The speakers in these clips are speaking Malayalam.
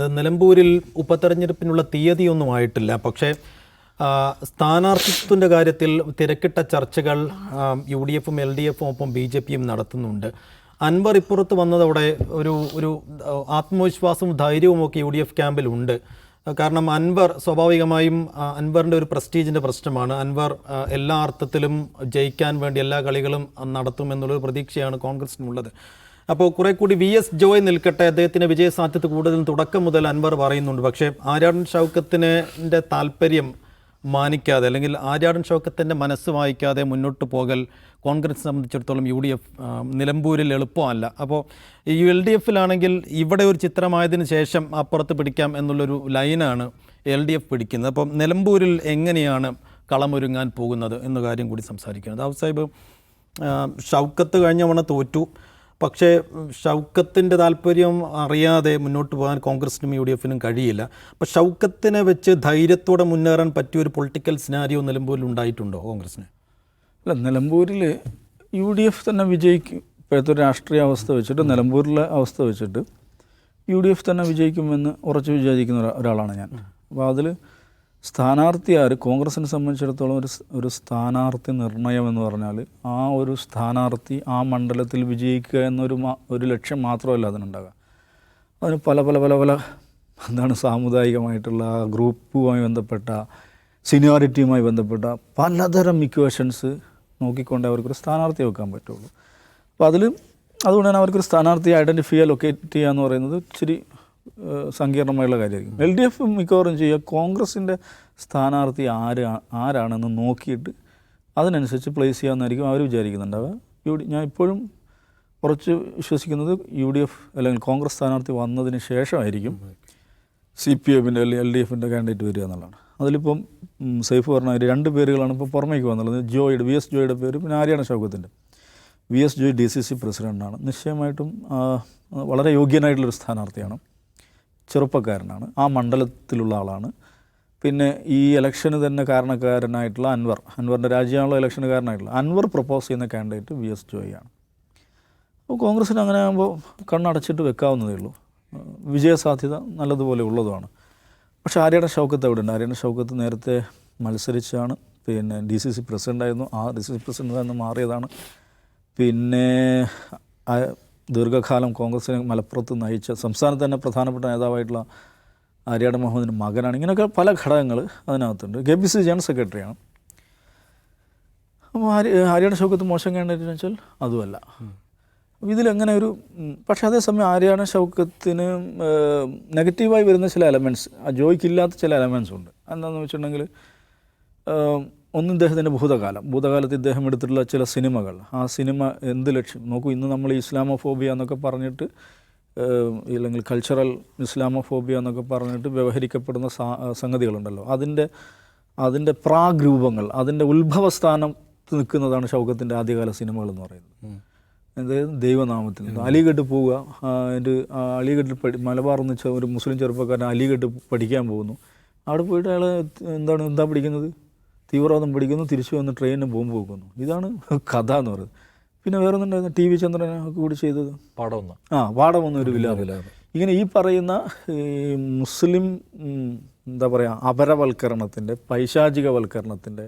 നിലമ്പൂരിൽ ഉപതെരഞ്ഞെടുപ്പിനുള്ള തീയതിയൊന്നും ആയിട്ടില്ല. പക്ഷേ സ്ഥാനാർത്ഥിത്വത്തിന്റെ കാര്യത്തിൽ തിരക്കിട്ട ചർച്ചകൾ യു ഡി എഫും എൽ ഡി എഫും ഒപ്പം ബി ജെ പിയും നടത്തുന്നുണ്ട്. അൻവർ ഇപ്പുറത്ത് വന്നതോടെ ഒരു ഒരു ആത്മവിശ്വാസവും ധൈര്യവും ഒക്കെ യു ഡി എഫ് ക്യാമ്പിലുണ്ട് കാരണം അൻവർ സ്വാഭാവികമായും അൻവറിന്റെ ഒരു പ്രസ്റ്റീജിന്റെ പ്രശ്നമാണ്. അൻവർ എല്ലാ അർത്ഥത്തിലും ജയിക്കാൻ വേണ്ടി എല്ലാ കളികളും നടത്തുമെന്നുള്ളൊരു പ്രതീക്ഷയാണ് കോൺഗ്രസിനുള്ളത്. അപ്പോൾ കുറെ കൂടി വി എസ് ജോയ് നിൽക്കട്ടെ. അദ്ദേഹത്തിന് വിജയസാധ്യത കൂടുതൽ തുടക്കം മുതൽ അൻവർ പറയുന്നുണ്ട്. പക്ഷേ ആര്യാടൻ ഷൗക്കത്തിന്റെ താല്പര്യം മാനിക്കാതെ അല്ലെങ്കിൽ ആര്യാടൻ ഷൗക്കത്തിന്റെ മനസ്സ് വായിക്കാതെ മുന്നോട്ട് പോകൽ കോൺഗ്രസ് സംബന്ധിച്ചിടത്തോളം യു ഡി എഫ് നിലമ്പൂരിൽ എളുപ്പമല്ല. അപ്പോൾ ഈ എൽ ഡി എഫിലാണെങ്കിൽ ഇവിടെ ഒരു ചിത്രമായതിന് ശേഷം അപ്പുറത്ത് പിടിക്കാം എന്നുള്ളൊരു ലൈനാണ് എൽ ഡി എഫ് പിടിക്കുന്നത്. അപ്പം നിലമ്പൂരിൽ എങ്ങനെയാണ് കളമൊരുങ്ങാൻ പോകുന്നത് എന്ന കാര്യം കൂടി സംസാരിക്കുന്നത് ദാവ് സാഹിബ് ഷൗക്കത്ത് കഴിഞ്ഞ തോറ്റു. പക്ഷേ ഷൗക്കത്തിന്റെ താല്പര്യം അറിയാതെ മുന്നോട്ട് പോകാൻ കോൺഗ്രസിനും യു ഡി എഫിനും കഴിയില്ല. അപ്പോൾ ഷൗക്കത്തിനെ വെച്ച് ധൈര്യത്തോടെ മുന്നേറാൻ പറ്റിയ ഒരു പൊളിറ്റിക്കൽ സിനാരിയോ നിലമ്പൂരിൽ ഉണ്ടായിട്ടുണ്ടോ കോൺഗ്രസിന്? അല്ല നിലമ്പൂരിൽ യു ഡി എഫ് തന്നെ വിജയിക്കും. ഇപ്പോഴത്തെ രാഷ്ട്രീയ അവസ്ഥ വെച്ചിട്ട് നിലമ്പൂരിലെ അവസ്ഥ വെച്ചിട്ട് യു ഡി എഫ് തന്നെ വിജയിക്കുമെന്ന് ഉറച്ചു വിചാരിക്കുന്ന ഒരാളാണ് ഞാൻ. അപ്പോൾ അതിൽ സ്ഥാനാർത്ഥി ആര് കോൺഗ്രസിനെ സംബന്ധിച്ചിടത്തോളം ഒരു ഒരു സ്ഥാനാർത്ഥി നിർണയം എന്ന് പറഞ്ഞാൽ ആ ഒരു സ്ഥാനാർത്ഥി ആ മണ്ഡലത്തിൽ വിജയിക്കുക എന്നൊരു ഒരു ലക്ഷ്യം മാത്രമല്ല അതിനുണ്ടാകുക അതിന് പല പല പല പല എന്താണ് സാമുദായികമായിട്ടുള്ള ഗ്രൂപ്പുമായി ബന്ധപ്പെട്ട സീനിയോറിറ്റിയുമായി ബന്ധപ്പെട്ട പലതരം ഇക്വേഷൻസ് നോക്കിക്കൊണ്ട് അവർക്കൊരു സ്ഥാനാർത്ഥി വെക്കാൻ പറ്റുള്ളൂ. അപ്പോൾ അതിൽ അതുകൊണ്ട് തന്നെ അവർക്കൊരു സ്ഥാനാർത്ഥി ഐഡന്റിഫൈ ലൊക്കേറ്റ് ചെയ്യുക എന്ന് പറയുന്നത് ഇച്ചിരി സങ്കീർണമായുള്ള കാര്യമായിരിക്കും. എൽ ഡി എഫ് മിക്കവാറും ചെയ്യുക. കോൺഗ്രസിന്റെ സ്ഥാനാർത്ഥി ആര് ആരാണെന്ന് നോക്കിയിട്ട് അതിനനുസരിച്ച് പ്ലേസ് ചെയ്യാമെന്നായിരിക്കും അവർ വിചാരിക്കുന്നുണ്ടാവുക യു ഡി ഞാൻ ഇപ്പോഴും കുറച്ച് വിശ്വസിക്കുന്നത് യു ഡി എഫ് അല്ലെങ്കിൽ കോൺഗ്രസ് സ്ഥാനാർത്ഥി വന്നതിന് ശേഷമായിരിക്കും സി പി എമ്മിന്റെ അല്ലെങ്കിൽ എൽ ഡി എഫിന്റെ കാൻഡിഡേറ്റ് വരിക എന്നുള്ളതാണ്. അതിലിപ്പം സേഫ് പറഞ്ഞ ഒരു രണ്ട് പേരുകളാണ് ഇപ്പോൾ പുറമേക്ക് വന്നുള്ളത്. ജോയുടെ വി എസ് ജോയുടെ പേര് പിന്നെ ആര്യാണ ഷൗക്കത്തിന്റെ V S Joy D C C പ്രസിഡന്റാണ്. നിശ്ചയമായിട്ടും വളരെ യോഗ്യനായിട്ടുള്ളൊരു സ്ഥാനാർത്ഥിയാണ്. ചെറുപ്പക്കാരനാണ്. ആ മണ്ഡലത്തിലുള്ള ആളാണ്. പിന്നെ ഈ ഇലക്ഷന് തന്നെ കാരണക്കാരനായിട്ടുള്ള അൻവർ. അൻവറിന്റെ രാജ്യമാണല്ലോ ഇലക്ഷന് കാരണമായിട്ടുള്ള അൻവർ പ്രപ്പോസ് ചെയ്യുന്ന കാൻഡിഡേറ്റ് വി എസ് ജോയി ആണ്. അപ്പോൾ കോൺഗ്രസ്സിന് അങ്ങനെ ആകുമ്പോൾ കണ്ണടച്ചിട്ട് വെക്കാവുന്നതേ ഉള്ളൂ. വിജയസാധ്യത നല്ലതുപോലെ ഉള്ളതുമാണ്. പക്ഷേ ആര്യയുടെ ഷൗക്കത്ത് എവിടെ ഉണ്ട് ആര്യയുടെ ഷൗക്കത്ത് നേരത്തെ മത്സരിച്ചാണ്. പിന്നെ ഡി സി സി പ്രസിഡന്റായിരുന്നു. ആ ഡി സി സി പ്രസിഡന്റ് നിന്ന് മാറിയതാണ്. പിന്നെ ദീർഘകാലം കോൺഗ്രസിനെ മലപ്പുറത്ത് നയിച്ച സംസ്ഥാനത്ത് തന്നെ പ്രധാനപ്പെട്ട നേതാവായിട്ടുള്ള ആര്യാട് മുഹമ്മദിന്റെ മകനാണ്. ഇങ്ങനെയൊക്കെ പല ഘടകങ്ങൾ അതിനകത്തുണ്ട്. കെ പി സി ജനറൽ സെക്രട്ടറിയാണ്. അപ്പോൾ ആര്യ ആര്യാടൻ ഷൗക്കത്ത് മോശം കാൻഡിഡേറ്റ് വെച്ചാൽ അതുമല്ല. അപ്പോൾ ഇതിലെങ്ങനെ ഒരു പക്ഷേ അതേസമയം ആര്യാടൻ ഷൗക്കത്തിന് നെഗറ്റീവായി വരുന്ന ചില എലമെന്റ്സ് ആ ജോയ്ക്കില്ലാത്ത ചില എലമെന്റ്സ് ഉണ്ട്. എന്താണെന്ന് വെച്ചിട്ടുണ്ടെങ്കിൽ ഒന്ന് ഇദ്ദേഹത്തിന്റെ ഭൂതകാലം. ഭൂതകാലത്ത് ഇദ്ദേഹം എടുത്തിട്ടുള്ള ചില സിനിമകൾ. ആ സിനിമ എന്ത് ലക്ഷ്യം? നോക്കൂ ഇന്ന് നമ്മൾ ഇസ്ലാമോഫോബിയ എന്നൊക്കെ പറഞ്ഞിട്ട് അല്ലെങ്കിൽ കൾച്ചറൽ ഇസ്ലാമോഫോബിയ എന്നൊക്കെ പറഞ്ഞിട്ട് വ്യവഹരിക്കപ്പെടുന്ന സംഗതികളുണ്ടല്ലോ. അതിന്റെ അതിന്റെ പ്രാഗ്രൂപങ്ങൾ അതിന്റെ ഉത്ഭവസ്ഥാനത്ത് നിൽക്കുന്നതാണ് ഷൗക്കത്തിന്റെ ആദ്യകാല സിനിമകൾ എന്ന് പറയുന്നത്. അതായത് ദൈവനാമത്തിൽ അലിഗഡ് പോവുക എന്റെ അലിഗഡിൽ പഠി മലബാർ എന്ന് വെച്ചാൽ ഒരു മുസ്ലിം ചെറുപ്പക്കാരൻ അലിഗഡ് പഠിക്കാൻ പോകുന്നു. അവിടെ പോയിട്ട് അയാൾ എന്താണ് എന്താ പഠിക്കുന്നത്? തീവ്രവാദം പിടിക്കുന്നു തിരിച്ചു വന്ന് ട്രെയിനിന് ബോംബ് വെക്കുന്നു. ഇതാണ് കഥ എന്ന് പറയുന്നത്. പിന്നെ വേറെ ഒന്നുണ്ടായിരുന്നു ടി വി ചന്ദ്രനെ കൂടി ചെയ്തത്? പാടമൊന്ന് ആ പാഠമൊന്നും ഒരു വില ഇങ്ങനെ ഈ പറയുന്ന ഈ മുസ്ലിം എന്താ പറയുക അപരവൽക്കരണത്തിന്റെ പൈശാചികവൽക്കരണത്തിന്റെ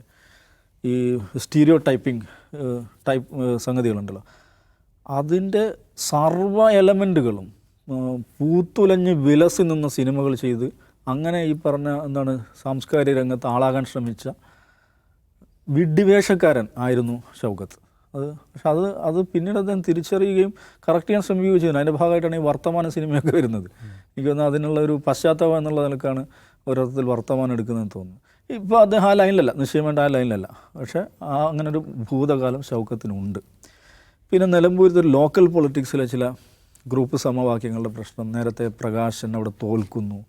ഈ സ്റ്റീരിയോ ടൈപ്പിംഗ് ടൈപ്പ് സംഗതികളുണ്ടല്ലോ. അതിന്റെ സർവ എലമെന്റുകളും പൂത്തുലഞ്ഞ് വിലസി നിന്ന സിനിമകൾ ചെയ്ത് അങ്ങനെ ഈ പറഞ്ഞ എന്താണ് സാംസ്കാരിക രംഗത്ത് ആളാകാൻ ശ്രമിച്ച വിഡ്ഢിവേഷക്കാരൻ ആയിരുന്നു ഷൗക്കത്ത്. അത് പക്ഷെ അത് അത് പിന്നീട് അദ്ദേഹം തിരിച്ചറിയുകയും കറക്റ്റ് ചെയ്യാൻ ശ്രമിക്കുകയും ചെയ്യുന്നു. അതിന്റെ ഭാഗമായിട്ടാണ് ഈ വർത്തമാന സിനിമയൊക്കെ വരുന്നത്. എനിക്ക് തോന്നുന്നു അതിനുള്ള ഒരു പശ്ചാത്തലം എന്നുള്ള നിലക്കാണ് ഒരർത്ഥത്തിൽ വർത്തമാനം എടുക്കുന്നതെന്ന് തോന്നുന്നു. ഇപ്പോൾ അദ്ദേഹം ആ ലൈനിലല്ല നിശ്ചയമായിട്ട് ആ ലൈനിലല്ല. പക്ഷേ ആ അങ്ങനെ ഒരു ഭൂതകാലം ഷൗക്കത്തിനുണ്ട്. പിന്നെ നിലമ്പൂരത്തെ ഒരു ലോക്കൽ പൊളിറ്റിക്സിലെ ചില ഗ്രൂപ്പ് സമവാക്യങ്ങളുടെ പ്രശ്നം. നേരത്തെ പ്രകാശൻ അവിടെ തോൽക്കുന്നു.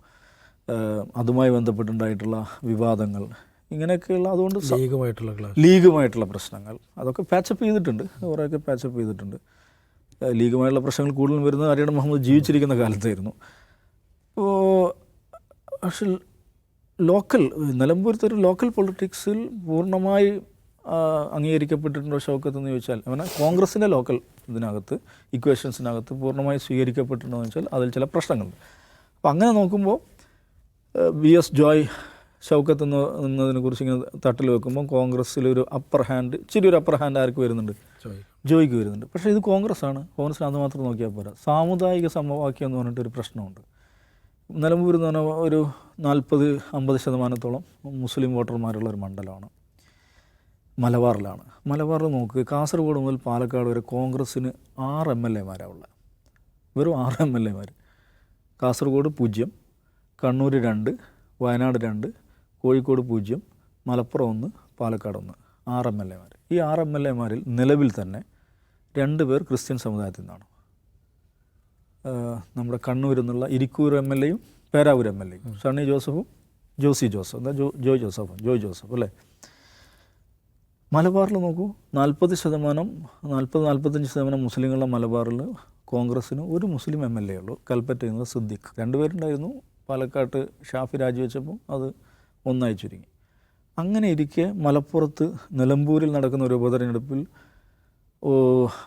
അതുമായി ബന്ധപ്പെട്ടുണ്ടായിട്ടുള്ള വിവാദങ്ങൾ. ഇങ്ങനെയൊക്കെയുള്ള അതുകൊണ്ട് ലീഗുമായിട്ടുള്ള ലീഗുമായിട്ടുള്ള പ്രശ്നങ്ങൾ. അതൊക്കെ പാച്ചപ്പ് ചെയ്തിട്ടുണ്ട്. കുറേയൊക്കെ പാച്ചപ്പ് ചെയ്തിട്ടുണ്ട്. ലീഗുമായിട്ടുള്ള പ്രശ്നങ്ങൾ കൂടുതലും വരുന്നത് അരിയട മുഹമ്മദ് ജീവിച്ചിരിക്കുന്ന കാലത്തായിരുന്നു. പക്ഷെ ലോക്കൽ നിലമ്പൂരത്തെ ഒരു ലോക്കൽ പൊളിറ്റിക്സിൽ പൂർണമായി അംഗീകരിക്കപ്പെട്ടിട്ടുണ്ടോ ഷൗക്കത്ത് എന്ന് ചോദിച്ചാൽ? അങ്ങനെ കോൺഗ്രസിന്റെ ലോക്കൽ ഇതിനകത്ത് ഇക്വേഷൻസിനകത്ത് പൂർണമായി സ്വീകരിക്കപ്പെട്ടിട്ടുണ്ടോ എന്ന് വെച്ചാൽ അതിൽ ചില പ്രശ്നങ്ങളുണ്ട്. അപ്പോൾ അപ്പം അങ്ങനെ നോക്കുമ്പോൾ വി എസ് ജോയ് ഷൗക്കത്ത് നിന്നതിനെ എന്നതിനെ കുറിച്ച് ഇങ്ങനെ തട്ടിൽ വെക്കുമ്പോൾ കോൺഗ്രസ്സിലൊരു അപ്പർ ഹാൻഡ് ഇച്ചിരി ഒരു അപ്പർ ഹാൻഡ് ആർക്ക് വരുന്നുണ്ട്? ജോയിക്ക്. വരുന്നുണ്ട്. പക്ഷേ ഇത് കോൺഗ്രസ് ആണ് കോൺഗ്രസ്സിന് അത് മാത്രം നോക്കിയാൽ പോരാ. സാമുദായിക സമവാക്യം എന്ന് പറഞ്ഞിട്ട് ഒരു പ്രശ്നമുണ്ട്. നിലമ്പൂർ എന്ന് പറഞ്ഞാൽ ഒരു നാൽപ്പത് അമ്പത് ശതമാനത്തോളം മുസ്ലിം വോട്ടർമാരുള്ള ഒരു മണ്ഡലമാണ്. മലബാറിലാണ്. മലബാറിൽ നോക്ക് കാസർഗോഡ് മുതൽ പാലക്കാട് വരെ കോൺഗ്രസ്സിന് ആറ് എം എൽ എമാരാണ് ഉള്ളത്. വെറും ആറ് എം എൽ എമാർ കാസർഗോഡ് പൂജ്യം കണ്ണൂർ രണ്ട് വയനാട് രണ്ട് കോഴിക്കോട് പൂജ്യം മലപ്പുറം ഒന്ന് പാലക്കാട് ഒന്ന് ആറ് എം എൽ എമാർ ഈ ആറ് എം എൽ എമാരിൽ നിലവിൽ തന്നെ രണ്ട് പേർ ക്രിസ്ത്യൻ സമുദായത്തിൽ നിന്നാണ്. നമ്മുടെ കണ്ണൂരിൽ നിന്നുള്ള ഇരിക്കൂർ എം എൽ എയും പേരാവൂർ എം എൽ എയും. സണ്ണി ജോസഫും ജോസി ജോസഫ്. എന്താ ജോ ജോയ് ജോസഫും? ജോയ് ജോസഫ് അല്ലേ? മലബാറിൽ നോക്കൂ നാൽപ്പത് ശതമാനം നാൽപ്പത് നാൽപ്പത്തഞ്ച് ശതമാനം മുസ്ലിങ്ങളുടെ മലബാറിൽ കോൺഗ്രസ്സിന് ഒരു മുസ്ലിം എം എൽ എ ഉള്ളൂ. കൽപ്പറ്റയിൽ നിന്ന് സിദ്ദിഖ്. രണ്ടുപേരുണ്ടായിരുന്നു പാലക്കാട്ട് ഷാഫി രാജിവെച്ചപ്പോൾ അത് ഒന്നായി ചുരുങ്ങി. അങ്ങനെ ഇരിക്കെ മലപ്പുറത്ത് നിലമ്പൂരിൽ നടക്കുന്ന ഒരു ഉപതെരഞ്ഞെടുപ്പിൽ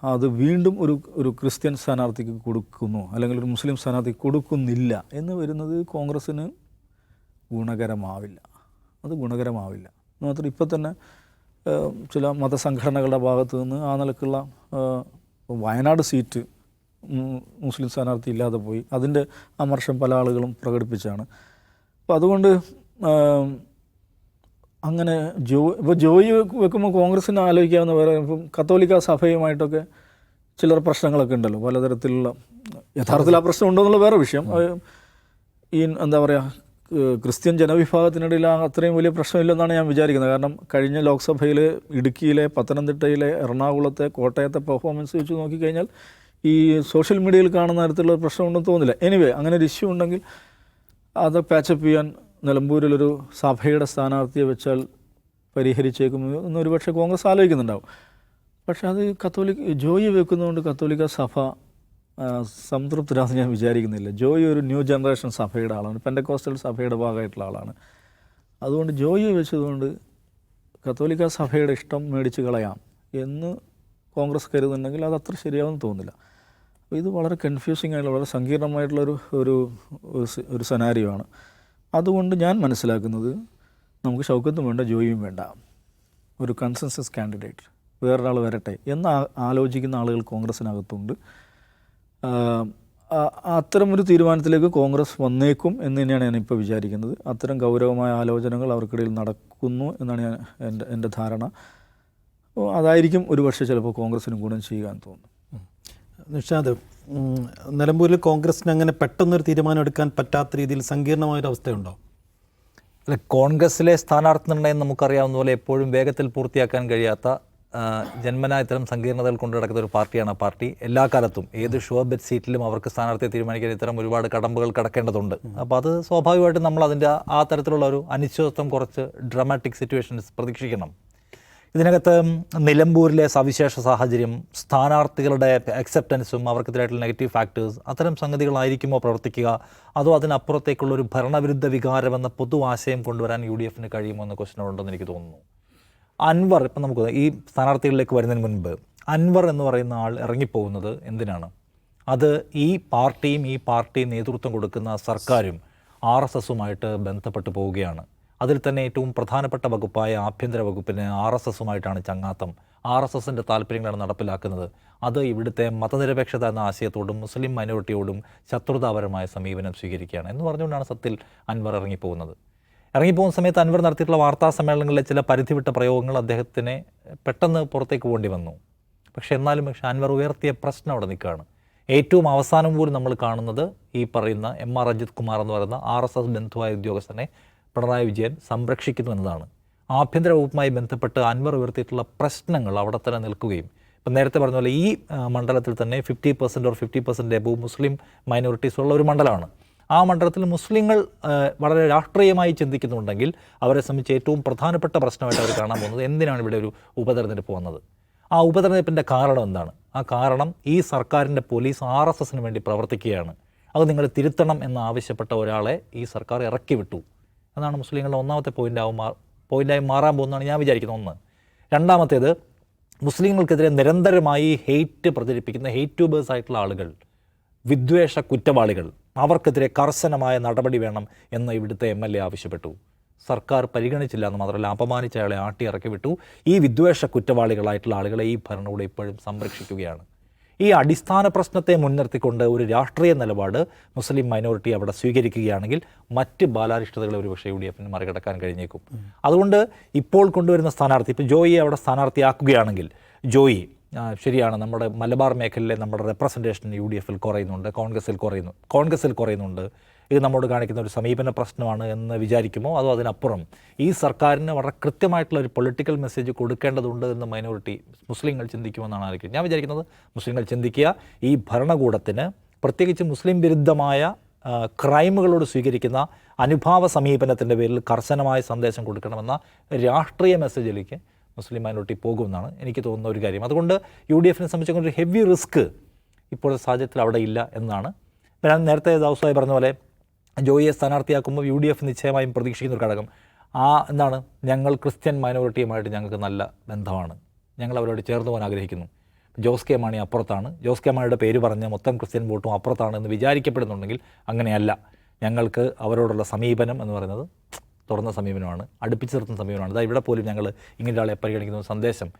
അത് വീണ്ടും ഒരു ഒരു ക്രിസ്ത്യൻ സ്ഥാനാർത്ഥിക്ക് കൊടുക്കുന്നു അല്ലെങ്കിൽ ഒരു മുസ്ലിം സ്ഥാനാർത്ഥിക്ക് കൊടുക്കുന്നില്ല എന്ന് വരുന്നത് കോൺഗ്രസ്സിന് ഗുണകരമാവില്ല. അത് ഗുണകരമാവില്ല. മാത്രം ഇപ്പം തന്നെ ചില മതസംഘടനകളുടെ ഭാഗത്തു നിന്ന് ആ നിലക്കുള്ള വയനാട് സീറ്റ് മുസ്ലിം സ്ഥാനാർത്ഥി ഇല്ലാതെ പോയി. അതിന്റെ അമർഷം പല ആളുകളും പ്രകടിപ്പിച്ചാണ്. അപ്പോൾ അതുകൊണ്ട് അങ്ങനെ ജോ ഇപ്പോൾ ജോയി വെക്കുമ്പോൾ കോൺഗ്രസ്സിന് ആലോചിക്കാമെന്ന് പറയാം ഇപ്പം കത്തോലിക്ക സഭയുമായിട്ടൊക്കെ ചിലർ പ്രശ്നങ്ങളൊക്കെ ഉണ്ടല്ലോ പലതരത്തിലുള്ള യഥാർത്ഥത്തിൽ ആ പ്രശ്നം ഉണ്ടോ എന്നുള്ള വേറെ വിഷയം. ഈ എന്താ പറയുക ക്രിസ്ത്യൻ ജനവിഭാഗത്തിനിടയിൽ അത്രയും വലിയ പ്രശ്നമില്ലെന്നാണ് ഞാൻ വിചാരിക്കുന്നത്. കാരണം കഴിഞ്ഞ ലോക്സഭയിൽ ഇടുക്കിയിലെ പത്തനംതിട്ടയിലെ എറണാകുളത്തെ കോട്ടയത്തെ പെർഫോമൻസ് വെച്ച് നോക്കിക്കഴിഞ്ഞാൽ ഈ സോഷ്യൽ മീഡിയയിൽ കാണുന്ന തരത്തിലുള്ള പ്രശ്നമുണ്ടെന്ന് തോന്നുന്നില്ല എനിവേ അങ്ങനെ ഒരു ഇഷ്യൂ ഉണ്ടെങ്കിൽ അത് പാച്ചപ്പ് ചെയ്യാൻ നിലമ്പൂരിലൊരു സഭയുടെ സ്ഥാനാർത്ഥിയെ വെച്ചാൽ പരിഹരിച്ചേക്കും എന്നൊരു പക്ഷേ കോൺഗ്രസ് ആലോചിക്കുന്നുണ്ടാവും. പക്ഷെ അത് കത്തോലിക് ജോയി വെക്കുന്നതുകൊണ്ട് കത്തോലിക്ക സഭ സംതൃപ്തരാണെന്ന് ഞാൻ വിചാരിക്കുന്നില്ല. ജോയി ഒരു ന്യൂ ജനറേഷൻ സഭയുടെ ആളാണ് പെൻഡക്കോസ്റ്റൽ സഭയുടെ ഭാഗമായിട്ടുള്ള ആളാണ്. അതുകൊണ്ട് ജോയി വെച്ചതുകൊണ്ട് കത്തോലിക്ക സഭയുടെ ഇഷ്ടം മേടിച്ച് കളയാം എന്ന് കോൺഗ്രസ് കരുതുന്നുണ്ടെങ്കിൽ അത് അത്ര ശരിയാവുമെന്ന് തോന്നുന്നില്ല. ഇത് വളരെ കൺഫ്യൂസിങ് ആയിട്ടുള്ള വളരെ സങ്കീർണമായിട്ടുള്ളൊരു ഒരു ഒരു സെനാരിയോ ആണ്. അതുകൊണ്ട് ഞാൻ മനസ്സിലാക്കുന്നത് നമുക്ക് ഷൗക്കത്തും വേണ്ട ജോയിയും വേണ്ട. ഒരു കൺസെൻസസ് കാൻഡിഡേറ്റ് വേറൊരാൾ വരട്ടെ എന്ന് ആലോചിക്കുന്ന ആളുകൾ കോൺഗ്രസ്സിനകത്തുണ്ട്. അത്തരമൊരു തീരുമാനത്തിലേക്ക് കോൺഗ്രസ് വന്നേക്കും എന്ന് തന്നെയാണ് ഞാൻ ഇപ്പോൾ വിചാരിക്കുന്നത്. അത്തരം ഗൗരവമായ ആലോചനകൾ അവർക്കിടയിൽ നടക്കുന്നു എന്നാണ് ഞാൻ എന്റെ എന്റെ ധാരണ. അതായിരിക്കും ഒരുപക്ഷെ ചിലപ്പോൾ കോൺഗ്രസ്സിന് ഗുണം ചെയ്യുക എന്ന് തോന്നുന്നു. നിഷാദ് നിലമ്പൂരിൽ കോൺഗ്രസിന് അങ്ങനെ പെട്ടെന്നൊരു തീരുമാനം എടുക്കാൻ പറ്റാത്ത രീതിയിൽ സങ്കീർണമായൊരു അവസ്ഥയുണ്ടോ അല്ല കോൺഗ്രസ്സിലെ സ്ഥാനാർത്ഥി നിർണയം നമുക്കറിയാവുന്ന പോലെ എപ്പോഴും വേഗത്തിൽ പൂർത്തിയാക്കാൻ കഴിയാത്ത ജന്മനാ ഇത്തരം സങ്കീർണതകൾ കൊണ്ടു നടക്കുന്ന ഒരു പാർട്ടിയാണ് ആ പാർട്ടി. എല്ലാ കാലത്തും ഏത് ഷുവബെറ്റ് സീറ്റിലും അവർക്ക് സ്ഥാനാർത്ഥിയെ തീരുമാനിക്കാൻ ഇത്തരം ഒരുപാട് കടമ്പകൾ കടക്കേണ്ടതുണ്ട്. അപ്പോൾ അത് സ്വാഭാവികമായിട്ടും നമ്മൾ അതിന്റെ ആ തരത്തിലുള്ള ഒരു അനിശ്ചിതത്വം കുറച്ച് ഡ്രമാറ്റിക് സിറ്റുവേഷൻസ് പ്രതീക്ഷിക്കണം. ഇതിനകത്ത് നിലമ്പൂരിലെ സവിശേഷ സാഹചര്യം സ്ഥാനാർത്ഥികളുടെ അക്സെപ്റ്റൻസും അവർക്കെതിരായിട്ടുള്ള നെഗറ്റീവ് ഫാക്ടേഴ്സ് അത്തരം സംഗതികളായിരിക്കുമോ പ്രവർത്തിക്കുക? അതോ അതിനപ്പുറത്തേക്കുള്ള ഒരു ഭരണവിരുദ്ധ വികാരമെന്ന പൊതു ആശയം കൊണ്ടുവരാൻ യു ഡി എഫിന് കഴിയുമോ എന്ന ക്വസ്റ്റൻ ഉണ്ടെന്ന് എനിക്ക് തോന്നുന്നു. അൻവർ ഇപ്പം നമുക്ക് ഈ സ്ഥാനാർത്ഥികളിലേക്ക് വരുന്നതിന് മുൻപ് അൻവർ എന്ന് പറയുന്ന ആൾ ഇറങ്ങിപ്പോകുന്നത് എന്തിനാണ്? അത് ഈ പാർട്ടിയും ഈ പാർട്ടി നേതൃത്വം കൊടുക്കുന്ന സർക്കാരും ആർ എസ് എസുമായിട്ട് ബന്ധപ്പെട്ട് പോവുകയാണ്. അതിൽ തന്നെ ഏറ്റവും പ്രധാനപ്പെട്ട വകുപ്പായ ആഭ്യന്തര വകുപ്പിന് ആർ എസ് എസുമായിട്ടാണ് ചങ്ങാത്തം. ആർ എസ് എസിന്റെ താല്പര്യങ്ങളാണ് നടപ്പിലാക്കുന്നത്. അത് ഇവിടുത്തെ മതനിരപേക്ഷത എന്ന ആശയത്തോടും മുസ്ലിം മൈനോറിറ്റിയോടും ശത്രുതാപരമായ സമീപനം സ്വീകരിക്കുകയാണ് എന്ന് പറഞ്ഞുകൊണ്ടാണ് സത്യത്തിൽ അൻവർ ഇറങ്ങിപ്പോകുന്നത്. ഇറങ്ങിപ്പോകുന്ന സമയത്ത് അൻവർ നടത്തിയിട്ടുള്ള വാർത്താ സമ്മേളനങ്ങളിലെ ചില പരിധിവിട്ട പ്രയോഗങ്ങൾ അദ്ദേഹത്തിന് പെട്ടെന്ന് പുറത്തേക്ക് പോകേണ്ടി വന്നു. പക്ഷേ എന്നാലും പക്ഷേ അൻവർ ഉയർത്തിയ പ്രശ്നം അവിടെ നിൽക്കുകയാണ്. ഏറ്റവും അവസാനം പോലും നമ്മൾ കാണുന്നത് ഈ പറയുന്ന എം ആർ അജിത് കുമാർ എന്ന് പറയുന്ന ആർ എസ് എസ് ബന്ധുവായ ഉദ്യോഗസ്ഥനെ പിണറായി വിജയൻ സംരക്ഷിക്കുന്നു എന്നതാണ്. ആഭ്യന്തര വകുപ്പുമായി ബന്ധപ്പെട്ട് അൻവർ ഉയർത്തിയിട്ടുള്ള പ്രശ്നങ്ങൾ അവിടെ തന്നെ നിൽക്കുകയും ഇപ്പം നേരത്തെ പറഞ്ഞ പോലെ ഈ മണ്ഡലത്തിൽ തന്നെ fifty percent or fifty percent above Muslim minorities ഉള്ള ഒരു മണ്ഡലമാണ്. ആ മണ്ഡലത്തിൽ മുസ്ലിങ്ങൾ വളരെ രാഷ്ട്രീയമായി ചിന്തിക്കുന്നുണ്ടെങ്കിൽ അവരെ സംബന്ധിച്ച് ഏറ്റവും പ്രധാനപ്പെട്ട പ്രശ്നമായിട്ട് അവർ കാണാൻ പോകുന്നത് എന്തിനാണ് ഇവിടെ ഒരു ഉപതെരഞ്ഞെടുപ്പ് വന്നത്? ആ ഉപതെരഞ്ഞെടുപ്പിന്റെ കാരണം എന്താണ്? ആ കാരണം ഈ സർക്കാരിന്റെ പോലീസ് ആർ എസ് എസിന് വേണ്ടി പ്രവർത്തിക്കുകയാണ്. അത് നിങ്ങൾ തിരുത്തണം എന്ന് ആവശ്യപ്പെട്ട ഒരാളെ ഈ സർക്കാർ ഇറക്കി വിട്ടു എന്നാണ് മുസ്ലിങ്ങളുടെ ഒന്നാമത്തെ പോയിന്റാവും മാ പോയിന്റായി മാറാൻ പോകുന്നതാണ് ഞാൻ വിചാരിക്കുന്നത് ഒന്ന്. രണ്ടാമത്തേത് മുസ്ലിങ്ങൾക്കെതിരെ നിരന്തരമായി ഹെയ്റ്റ് പ്രചരിപ്പിക്കുന്ന ഹെയ്റ്റ് ട്യൂബേഴ്സ് ആയിട്ടുള്ള ആളുകൾ വിദ്വേഷ കുറ്റവാളികൾ അവർക്കെതിരെ കർശനമായ നടപടി വേണം എന്ന് ഇവിടുത്തെ എം എൽ എ ആവശ്യപ്പെട്ടു. സർക്കാർ പരിഗണിച്ചില്ല എന്ന് മാത്രമല്ല അപമാനിച്ച അയാളെ ആട്ടി ഇറക്കി വിട്ടു. ഈ വിദ്വേഷ കുറ്റവാളികളായിട്ടുള്ള ആളുകളെ ഈ ഭരണകൂടം ഇപ്പോഴും സംരക്ഷിക്കുകയാണ്. ഈ അടിസ്ഥാന പ്രശ്നത്തെ മുൻനിർത്തിക്കൊണ്ട് ഒരു രാഷ്ട്രീയ നിലപാട് മുസ്ലിം മൈനോറിറ്റി അവിടെ സ്വീകരിക്കുകയാണെങ്കിൽ മറ്റ് ബാലാരിഷ്ടതകളെ ഒരു പക്ഷേ യു ഡി എഫിന് മറികടക്കാൻ കഴിഞ്ഞേക്കും. അതുകൊണ്ട് ഇപ്പോൾ കൊണ്ടുവരുന്ന സ്ഥാനാർത്ഥി ഇപ്പോൾ ജോയിയെ അവിടെ സ്ഥാനാർത്ഥിയാക്കുകയാണെങ്കിൽ ജോയി ശരിയാണ് നമ്മുടെ മലബാർ മേഖലയിലെ നമ്മുടെ റെപ്രസെന്റേഷൻ യു ഡി എഫിൽ കുറയുന്നുണ്ട് കോൺഗ്രസിൽ കുറയുന്നു കോൺഗ്രസിൽ കുറയുന്നുണ്ട്. ഇത് നമ്മോട് കാണിക്കുന്ന ഒരു സമീപന പ്രശ്നമാണ് എന്ന് വിചാരിക്കുമോ? അതോ അതിനപ്പുറം ഈ സർക്കാരിന് വളരെ കൃത്യമായിട്ടുള്ള ഒരു പൊളിറ്റിക്കൽ മെസ്സേജ് കൊടുക്കേണ്ടതുണ്ട് എന്ന് മൈനോറിറ്റി മുസ്ലിങ്ങൾ ചിന്തിക്കുമെന്നാണ് ആലോചിക്കുന്നത്. ഞാൻ വിചാരിക്കുന്നത് മുസ്ലിങ്ങൾ ചിന്തിക്കുക ഈ ഭരണകൂടത്തിന് പ്രത്യേകിച്ച് മുസ്ലിം വിരുദ്ധമായ ക്രൈമുകളോട് സ്വീകരിക്കുന്ന അനുഭാവ സമീപനത്തിന്റെ പേരിൽ കർശനമായ സന്ദേശം കൊടുക്കണമെന്ന രാഷ്ട്രീയ മെസ്സേജിലേക്ക് മുസ്ലിം മൈനോറിറ്റി പോകുമെന്നാണ് എനിക്ക് തോന്നുന്ന ഒരു കാര്യം. അതുകൊണ്ട് യു ഡി എഫിനെ സംബന്ധിച്ചൊരു ഹെവി റിസ്ക് ഇപ്പോഴത്തെ സാഹചര്യത്തിൽ അവിടെ ഇല്ല എന്നാണ്. ഞാൻ നേരത്തെ ദൗസായി പറഞ്ഞ പോലെ ജോയിയെ സ്ഥാനാർത്ഥിയാക്കുമ്പോൾ യു ഡി എഫ് നിശ്ചയമായും പ്രതീക്ഷിക്കുന്ന ഒരു ഘടകം. ആ എന്താണ്? ഞങ്ങൾ ക്രിസ്ത്യൻ മൈനോറിറ്റിയുമായിട്ട് ഞങ്ങൾക്ക് നല്ല ബന്ധമാണ്. ഞങ്ങൾ അവരോട് ചേർന്ന് പോകാൻ ആഗ്രഹിക്കുന്നു. ജോസ് കെ മാണി അപ്പുറത്താണ്. ജോസ് കെ മാണിയുടെ പേര് പറഞ്ഞ മൊത്തം ക്രിസ്ത്യൻ വോട്ടും അപ്പുറത്താണ് എന്ന് വിചാരിക്കപ്പെടുന്നുണ്ടെങ്കിൽ അങ്ങനെയല്ല. ഞങ്ങൾക്ക് അവരോടുള്ള സമീപനം എന്ന് പറയുന്നത് തുറന്ന സമീപനമാണ്. അടുപ്പിച്ച് നിർത്തുന്ന സമീപനമാണ്. അതായത് ഇവിടെ പോലും ഞങ്ങൾ ഇങ്ങനെ ഒരാളെ പരിഗണിക്കുന്ന സന്ദേശം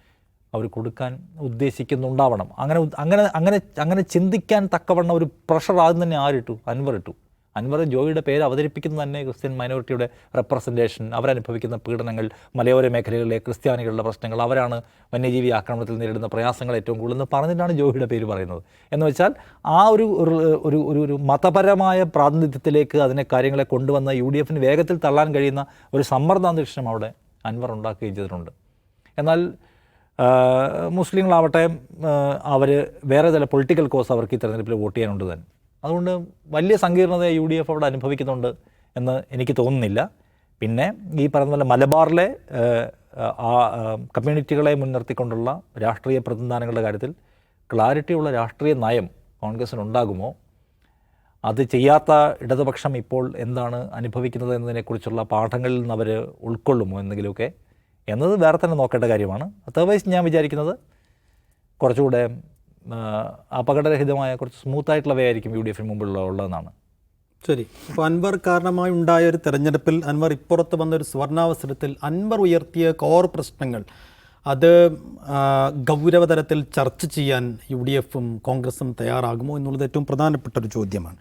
അവർ കൊടുക്കാൻ ഉദ്ദേശിക്കുന്നുണ്ടാവണം. അങ്ങനെ അങ്ങനെ അങ്ങനെ അങ്ങനെ ചിന്തിക്കാൻ തക്കവണ്ണം ഒരു പ്രഷർ ആദ്യം തന്നെ ആരിട്ടു? അൻവർ ഇട്ടു. അൻവർ ജോയിയുടെ പേര് അവതരിപ്പിക്കുന്നത് തന്നെ ക്രിസ്ത്യൻ മൈനോറിറ്റിയുടെ റെപ്രസെന്റേഷൻ അവരനുഭവിക്കുന്ന പീഡനങ്ങൾ മലയോര മേഖലകളിലെ ക്രിസ്ത്യാനികളുടെ പ്രശ്നങ്ങൾ അവരാണ് വന്യജീവി ആക്രമണത്തിൽ നേരിടുന്ന പ്രയാസങ്ങൾ ഏറ്റവും കൂടുതൽ എന്ന് പറഞ്ഞിട്ടാണ് ജോയിയുടെ പേര് പറയുന്നത്. എന്ന് വെച്ചാൽ ആ ഒരു ഒരു ഒരു ഒരു മതപരമായ പ്രാതിനിധ്യത്തിലേക്ക് അതിനെ കാര്യങ്ങളെ കൊണ്ടുവന്ന യു ഡി എഫിന് വേഗത്തിൽ തള്ളാൻ കഴിയുന്ന ഒരു സമ്മർദ്ദാന്തരീക്ഷം അവിടെ അൻവർ ഉണ്ടാക്കുകയും ചെയ്തിട്ടുണ്ട്. എന്നാൽ മുസ്ലിങ്ങളാവട്ടെ അവർ വേറെ ചില പൊളിറ്റിക്കൽ കോസ് അവർക്ക് ഈ തെരഞ്ഞെടുപ്പിൽ വോട്ട് ചെയ്യാനുണ്ട് തന്നെ. അതുകൊണ്ട് വലിയ സങ്കീർണത യു ഡി എഫ് അവിടെ അനുഭവിക്കുന്നുണ്ട് എന്ന് എനിക്ക് തോന്നുന്നില്ല. പിന്നെ ഈ പറഞ്ഞ പോലെ മലബാറിലെ ആ, കമ്മ്യൂണിറ്റികളെ മുൻനിർത്തിക്കൊണ്ടുള്ള രാഷ്ട്രീയ പ്രതിനിധാനങ്ങളുടെ കാര്യത്തിൽ ക്ലാരിറ്റിയുള്ള രാഷ്ട്രീയ നയം കോൺഗ്രസിനുണ്ടാകുമോ? അത് ചെയ്യാത്ത ഇടതുപക്ഷം ഇപ്പോൾ എന്താണ് അനുഭവിക്കുന്നത് എന്നതിനെക്കുറിച്ചുള്ള പാഠങ്ങളിൽ നിന്ന് അവർ ഉൾക്കൊള്ളുമോ എന്തെങ്കിലുമൊക്കെ? എന്നത് വേറെ തന്നെ നോക്കേണ്ട കാര്യമാണ്. അതർവൈസ് ഞാൻ വിചാരിക്കുന്നത് കുറച്ചുകൂടെ അപകടരഹിതമായ കുറച്ച് സ്മൂത്ത് ആയിട്ടുള്ള വേ ആയിരിക്കും യു ഡി എഫിന് മുമ്പിലുള്ള ഉള്ളതെന്നാണ്. ശരി. അപ്പോൾ അൻവർ കാരണമായി ഉണ്ടായ ഒരു തെരഞ്ഞെടുപ്പിൽ അൻവർ ഇപ്പുറത്ത് വന്ന ഒരു സുവർണാവസരത്തിൽ അൻവർ ഉയർത്തിയ കോർ പ്രശ്നങ്ങൾ. അത് ഗൗരവതരത്തിൽ ചർച്ച ചെയ്യാൻ യു ഡി എഫും കോൺഗ്രസും തയ്യാറാകുമോ എന്നുള്ളത് ഏറ്റവും പ്രധാനപ്പെട്ട ഒരു ചോദ്യമാണ്.